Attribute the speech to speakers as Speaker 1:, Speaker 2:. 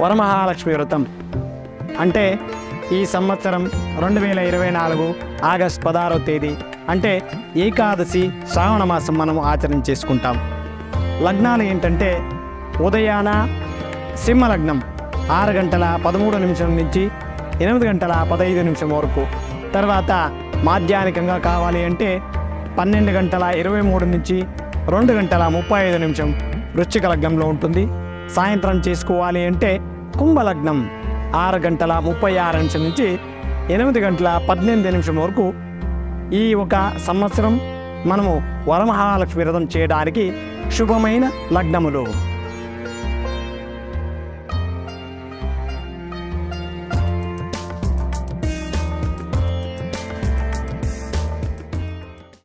Speaker 1: వరమహాలక్ష్మి వ్రతం. అంటే ఈ సంవత్సరం రెండు వేల ఇరవై నాలుగు ఆగస్ట్ పదహారవ తేదీ. అంటే ఏకాదశి శ్రావణ మాసం మనం ఆచరణ చేసుకుంటాం. లగ్నాలు ఏంటంటే ఉదయాన సింహ లగ్నం ఆరు గంటల పదమూడు నిమిషం నుంచి ఎనిమిది గంటల పదహైదు నిమిషం వరకు. తర్వాత మాధ్యానికంగా కావాలి అంటే పన్నెండు గంటల ఇరవై మూడు నుంచి రెండు గంటల ముప్పై ఐదు నిమిషం వృశ్చిక లగ్నంలో ఉంటుంది. సాయంత్రం చేసుకోవాలి అంటే కుంభలగ్నం. ఆరు గంటల ముప్పై ఆరు నిమిషం నుంచి ఎనిమిది గంటల పద్దెనిమిది నిమిషం వరకు ఈ ఒక సంవత్సరం మనము వరమహాలక్ష్మి వ్రతం చేయడానికి శుభమైన లగ్నములు.